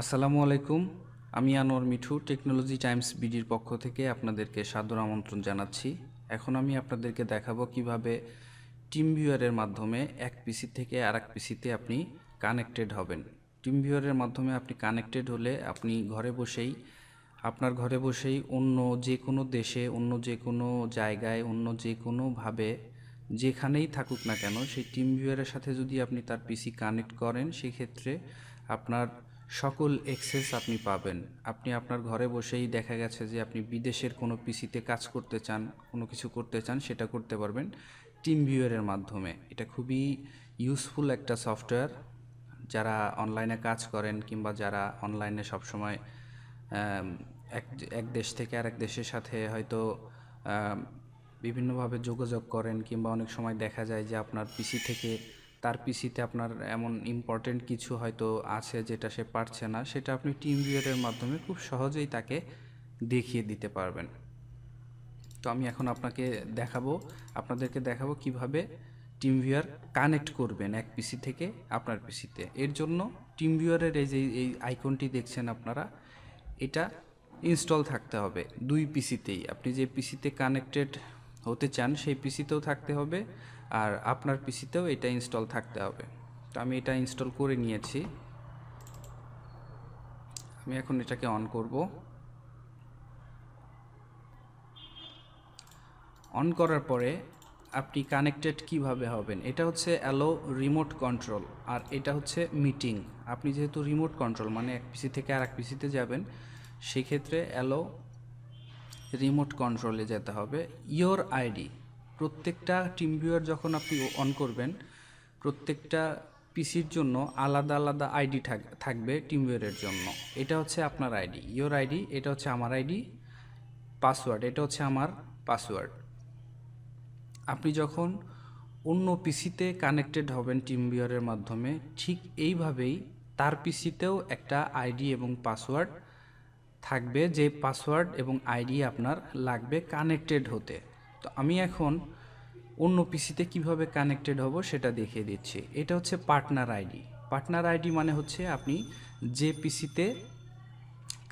আসসালামু আলাইকুম। আমি আনোয়ার মিঠু, টেকনোলজি টাইমস বিডির পক্ষ থেকে আপনাদেরকে সাদর আমন্ত্রণ জানাচ্ছি। এখন আমি আপনাদেরকে দেখাবো কীভাবে টিম ভিউয়ারের মাধ্যমে এক পিসি থেকে আর এক পিসিতে আপনি কানেক্টেড হবেন। টিম ভিউয়ারের মাধ্যমে আপনি কানেক্টেড হলে আপনি ঘরে বসেই, আপনার ঘরে বসেই অন্য যে কোনো দেশে, অন্য যে কোনো জায়গায়, অন্য যে কোনোভাবে যেখানেই থাকুক না কেন, সেই টিম ভিউয়ারের সাথে যদি আপনি তার পিসি কানেক্ট করেন, সেক্ষেত্রে আপনার সকল এক্সেস আপনি পাবেন। আপনি আপনার ঘরে বসেই দেখা গেছে যে আপনি বিদেশের কোনো পিসিতে কাজ করতে চান, কোনো কিছু করতে চান, সেটা করতে পারবেন টিম ভিউয়ারের মাধ্যমে। এটা খুবই ইউজফুল একটা সফটওয়্যার যারা অনলাইনে কাজ করেন কিংবা যারা অনলাইনে সবসময় এক এক দেশ থেকে আরেক দেশের সাথে হয়তো বিভিন্নভাবে যোগাযোগ করেন কিংবা অনেক সময় দেখা যায় যে আপনার পিসি থেকে তার পিসিতে আপনার এমন ইম্পর্টেন্ট কিছু হয়তো আছে যেটা সে পারছে না, সেটা আপনি টিম ভিউয়ারের মাধ্যমে খুব সহজেই তাকে দেখিয়ে দিতে পারবেন। তো আমি এখন আপনাকে দেখাবো, আপনাদেরকে দেখাবো কীভাবে টিম ভিউয়ার কানেক্ট করবেন এক পিসি থেকে আপনার পিসিতে এর জন্য টিম ভিউয়ারের এই যে, এই আইকনটি দেখছেন আপনারা, এটা ইনস্টল থাকতে হবে দুই পিসিতেই আপনি যে পিসিতে কানেক্টেড হতে চান, সেই পিসিতেও থাকতে হবে। আর আপনার পিসিতেও এটা ইনস্টল থাকতে হবে। তো আমি এটা ইনস্টল করে নিয়েছি। আমি এখন এটাকে অন করব। অন করার পরে আপনি কানেক্টেড কীভাবে হবেন? এটা হচ্ছে অ্যালো রিমোট কন্ট্রোল আর এটা হচ্ছে মিটিং আপনি যেহেতু রিমোট কন্ট্রোল মানে এক পিসি থেকে আর এক পিসিতে যাবেন, সেক্ষেত্রে অ্যালো রিমোট কন্ট্রোলে যেতে হবে। ইয়োর আইডি প্রত্যেকটা টিম ভিউয়ার যখন আপনি অন করবেন, প্রত্যেকটা পিসির জন্য আলাদা আলাদা আইডি থাকবে টিম ভিউয়ারের জন্য। এটা হচ্ছে আপনার আইডি ইয়োর আইডি এটা হচ্ছে আমার আইডি পাসওয়ার্ড এটা হচ্ছে আমার পাসওয়ার্ড আপনি যখন অন্য পিসিতে কানেক্টেড হবেন টিম ভিউয়ারের মাধ্যমে, ঠিক এইভাবেই তার পিসিতেও একটা আইডি এবং পাসওয়ার্ড থাকবে, যে পাসওয়ার্ড এবং আইডি আপনার লাগবে কানেক্টেড হতে। তো আমি এখন অন্য পিসিতে কীভাবে কানেক্টেড হব সেটা দেখিয়ে দিচ্ছি। এটা হচ্ছে পার্টনার আইডি পার্টনার আইডি মানে হচ্ছে আপনি যে পিসিতে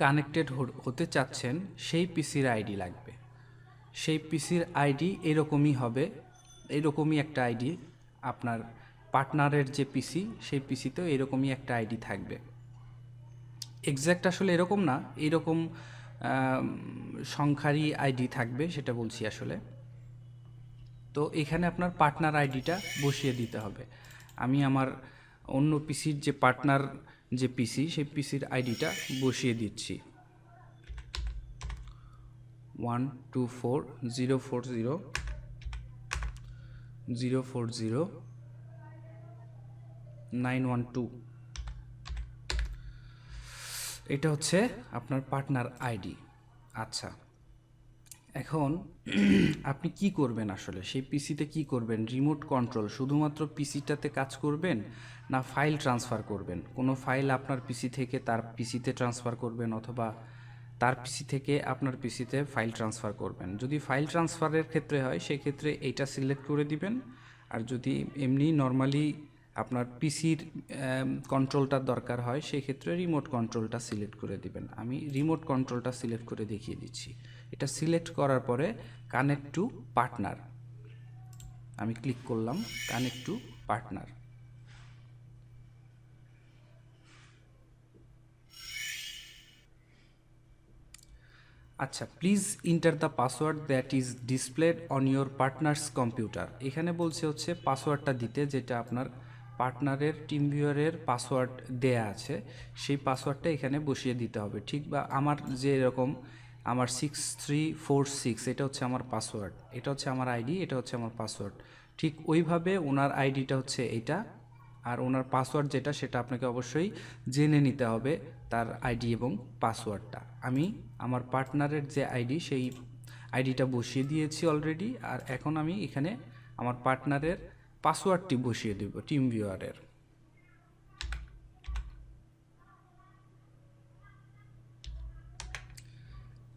কানেক্টেড হতে চাচ্ছেন, সেই পিসির আইডি লাগবে। সেই পিসির আইডি এরকমই হবে, এরকমই একটা আইডি আপনার পার্টনারের যে পিসি, সেই পিসিতেও এরকমই একটা আইডি থাকবে। এক্স্যাক্ট আসলে এরকম না, এরকম সংখ্যারই আইডি থাকবে, সেটা বলছি আসলে। তো এখানে আপনার পার্টনার আইডিটা বসিয়ে দিতে হবে। আমি আমার অন্য পিসির যে পার্টনার যে পিসি সেই পিসির আইডিটা বসিয়ে দিচ্ছি। One two four zero four zero zero four zero nine one two এটা হচ্ছে আপনার পার্টনার আইডি আচ্ছা। এখন আপনি কি করবেন আসলে? সেই পিসিতে কি করবেন? রিমোট কন্ট্রোল, শুধুমাত্র পিসিটাতে কাজ করবেন না ফাইল ট্রান্সফার করবেন? কোনো ফাইল আপনার পিসি থেকে তার পিসিতে ট্রান্সফার করবেন অথবা তার পিসি থেকে আপনার পিসিতে ফাইল ট্রান্সফার করবেন? যদি ফাইল ট্রান্সফারের ক্ষেত্রে হয়, সেক্ষেত্রে এইটা সিলেক্ট করে দিবেন। আর যদি এমনি নর্মালি আপনার পিসির কন্ট্রোলটার দরকার হয়, সেক্ষেত্রে রিমোট কন্ট্রোলটা সিলেক্ট করে দিবেন। আমি রিমোট কন্ট্রোলটা সিলেক্ট করে দেখিয়ে দিচ্ছি। এটা সিলেক্ট করার পরে কানেক্ট টু পার্টনার আমি ক্লিক করলাম কানেক্ট টু পার্টনার আচ্ছা please enter the password that is displayed on your partner's computer এখানে বলছে হচ্ছে পাসওয়ার্ডটা দিতে, যেটা আপনার পার্টনারের টিম ভিউয়ারের পাসওয়ার্ড দেয়া আছে, সেই পাসওয়ার্ডটা এখানে বসিয়ে দিতে হবে। ঠিক বা আমার যে এরকম আমার সিক্স থ্রি ফোর সিক্স এটা হচ্ছে আমার পাসওয়ার্ড এটা হচ্ছে আমার আইডি এটা হচ্ছে আমার পাসওয়ার্ড ঠিক ওইভাবে ওনার আইডিটা হচ্ছে এইটা, আর ওনার পাসওয়ার্ড যেটা, সেটা আপনাকে অবশ্যই জেনে নিতে হবে তার আইডি এবং পাসওয়ার্ডটা আমি আমার পার্টনারের যে আইডি সেই আইডিটা বসিয়ে দিয়েছি অলরেডি আর এখন আমি এখানে আমার পার্টনারের পাসওয়ার্ডটি বসিয়ে দেব টিম ভিউয়ারের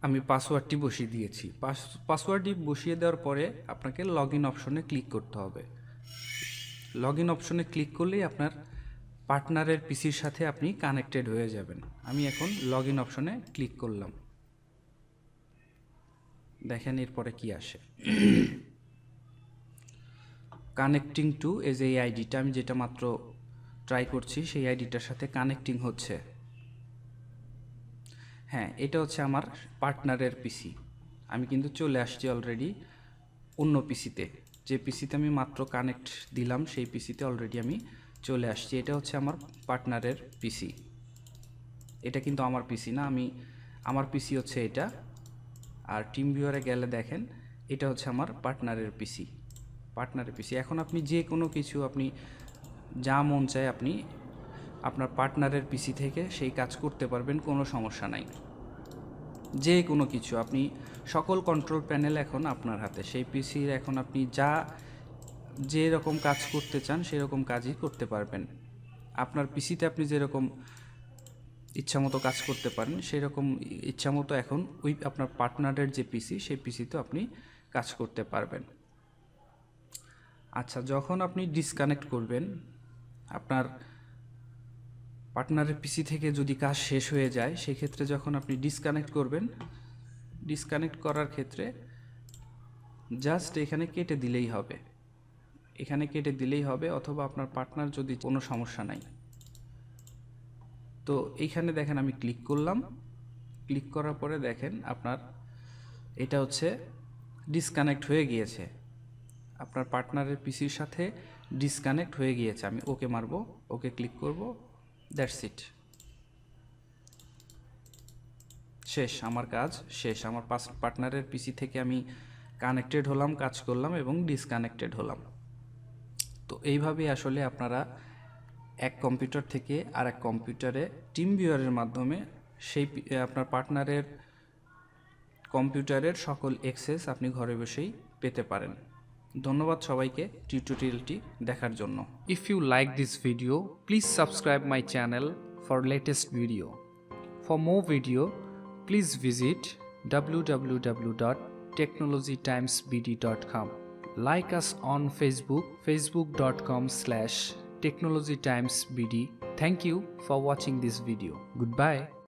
আমি পাসওয়ার্ডটি বসিয়ে দিয়েছি। পাস, পাসওয়ার্ডটি বসিয়ে দেওয়ার পরে আপনাকে লগ ইন অপশনে ক্লিক করতে হবে। লগ ইন অপশনে ক্লিক করলেই আপনার পার্টনারের পিসির সাথে আপনি কানেক্টেড হয়ে যাবেন। আমি এখন লগ ইন অপশনে ক্লিক করলাম। দেখেন এরপরে কি আসে। কানেক্টিং টু এজ এই আইডিটা আমি যেটা মাত্র ট্রাই করছি, সেই আইডিটার সাথে কানেক্টিং হচ্ছে। হ্যাঁ এটা হচ্ছে আমার পার্টনারের পিসি আমি কিন্তু চলে আসছি অলরেডি অন্য পিসিতে যে পিসিতে আমি মাত্র কানেক্ট দিলাম, সেই পিসিতে অলরেডি আমি চলে আসছি। এটা হচ্ছে আমার পার্টনারের পিসি এটা কিন্তু আমার পিসি না, আমি, আমার পিসি হচ্ছে এটা। আর টিম ভিউয়ারে গেলে দেখেন, এটা হচ্ছে আমার পার্টনারের পিসি পার্টনারের পিসি এখন আপনি যে কোনো কিছু, আপনি যা মন চায় আপনি আপনার পার্টনারের পিসি থেকে সেই কাজ করতে পারবেন, কোনো সমস্যা নাই। যে কোনো কিছু, আপনি সকল কন্ট্রোল প্যানেল এখন আপনার হাতে। সেই পিসির এখন আপনি যা, যে রকম কাজ করতে চান সেরকম কাজই করতে পারবেন। আপনার পিসিতে আপনি যেরকম ইচ্ছামতো কাজ করতে পারেন সেরকম ইচ্ছামতো এখন ওই আপনার পার্টনারের যে পিসি সেই পিসিতে আপনি কাজ করতে পারবেন। আচ্ছা যখন আপনি ডিসকানেক্ট করবেন, আপনার পার্টনারের পিসি থেকে যদি কাজ শেষ হয়ে যায়, সেক্ষেত্রে যখন আপনি ডিসকানেক্ট করবেন ডিসকানেক্ট করার ক্ষেত্রে জাস্ট এখানে কেটে দিলেই হবে। এখানে কেটে দিলেই হবে, অথবা আপনার পার্টনার যদি কোনো সমস্যা নাই। তো এইখানে দেখেন আমি ক্লিক করলাম। ক্লিক করার পরে দেখেন আপনার এটা হচ্ছে ডিসকানেক্ট হয়ে গিয়েছে। আপনার পার্টনারের পিসির সাথে ডিসকানেক্ট হয়ে গিয়েছে। আমি ওকে মারবো, ওকে ক্লিক করব দ্যাটস ইট। শেষ, আমার কাজ শেষ। আমার পার্টনারের পিসি থেকে আমি কানেক্টেড হলাম, কাজ করলাম এবং ডিসকানেক্টেড হলাম। তো এইভাবেই আসলে আপনারা এক কম্পিউটার থেকে আর এক কম্পিউটারে টিম ভিউয়ারের মাধ্যমে সেই আপনার পার্টনারের কম্পিউটারের সকল অ্যাক্সেস আপনি ঘরে বসেই পেতে পারেন। ধন্যবাদ সবাইকে টিউটোরিয়ালটি দেখার জন্য if you like this video please subscribe my channel for latest video for more video please visit www.technologytimesbd.com like us on facebook facebook.com slash technologytimesbd thank you for watching this video goodbye